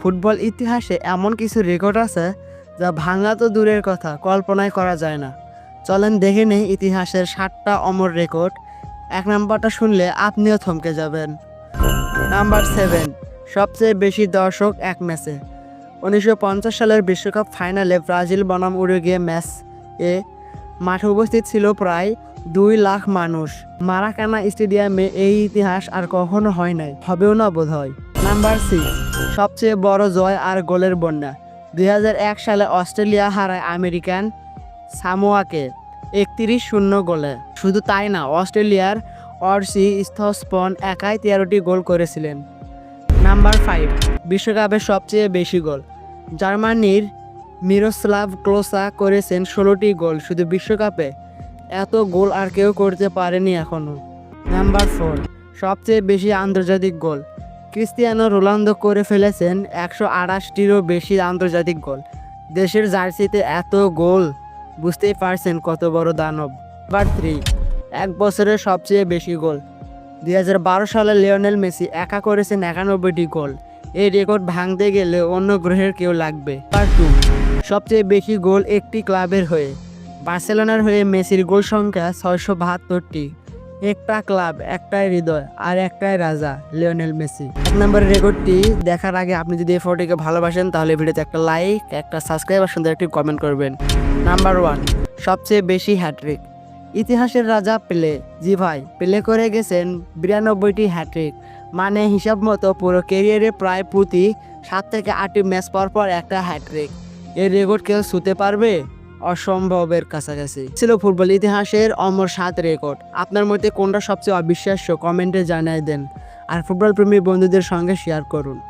Football ইতিহাসে এমন কিছু রেকর্ড আছে যা ভাঙা তো দূরের কথা, কল্পনাই করা যায় না। চলেন দেখে নেই ইতিহাসের ষাটটা অমর রেকর্ড এক নাম্বারটা শুনলে আপনিও থমকে যাবেন। নাম্বার সেভেন সবচেয়ে বেশি দর্শক এক ম্যাচে। উনিশশো পঞ্চাশ সালের বিশ্বকাপ ফাইনালে ব্রাজিল বনাম উরুগুয়ে ম্যাচ এ মাঠে উপস্থিত ছিল প্রায় দুই লাখ মানুষ। মারাকানা স্টেডিয়ামে এই ইতিহাস আর কখনো হয় নাই, হবেও না বোধ হয় নাম্বার সিক্স সবচেয়ে বড় জয় আর গোলের বন্যা। দুই হাজার এক সালে অস্ট্রেলিয়া হারায় আমেরিকান সামোয়াকে একত্রিশ শূন্য গোলে। শুধু তাই না, অস্ট্রেলিয়ার অর্সি স্থস্পন একাই তেরোটি গোল করেছিলেন। নাম্বার ফাইভ বিশ্বকাপের সবচেয়ে বেশি গোল। জার্মানির মিরোস্লাভ ক্লোসা করেছেন ষোলোটি গোল। শুধু বিশ্বকাপে এত গোল আর কেউ করতে পারেনি এখনও নাম্বার ফোর সবচেয়ে বেশি আন্তর্জাতিক গোল। ক্রিস্তিয়ানো রোনালদো করে ফেলেছেন একশো আঠাশটিরও বেশি আন্তর্জাতিক গোল। দেশের জার্সিতে এত গোল, বুঝতেই পারছেন কত বড় দানব। নাম্বার থ্রি এক বছরে সবচেয়ে বেশি গোল। দুই হাজার বারো সালে লিওনেল মেসি একা করেছেন একানব্বইটি গোল। এই রেকর্ড ভাঙতে গেলে অন্য গ্রহের কেউ লাগবে। নাম্বার টু সবচেয়ে বেশি গোল একটি ক্লাবের হয়ে, বার্সেলোনার হয়ে মেসির গোল সংখ্যা ছয়শো বাহাত্তরটি। একটা ক্লাব, একটাই হৃদয় আর একটাই রাজা, লিওনেল মেসি। এক নম্বর রেকর্ডটি দেখার আগে আপনি যদি এই ফটোকে ভালোবাসেন, তাহলে ভিডিওতে একটা লাইক, একটা সাবস্ক্রাইব আর সুন্দর একটি কমেন্ট করবেন। নাম্বার ওয়ান, সবচেয়ে বেশি হ্যাট্রিক ইতিহাসের রাজা পেলে। জি ভাই, পেলে করে গেছেন বিরানব্বইটি হ্যাট্রিক মানে হিসাব মতো পুরো কেরিয়ারে প্রায় প্রতি সাত থেকে আটটি ম্যাচ পর পর একটা হ্যাট্রিক এর রেকর্ড কেউ ছুতে পারবে? অসম্ভবের কাছাকাছি। ছিল ফুটবল ইতিহাসের অমর সাত রেকর্ড। আপনার মধ্যে কোনটা সবচেয়ে অবিশ্বাস্য? কমেন্টে জানাই দেন। আর ফুটবল প্রেমী বন্ধুদের সঙ্গে শেয়ার করুন।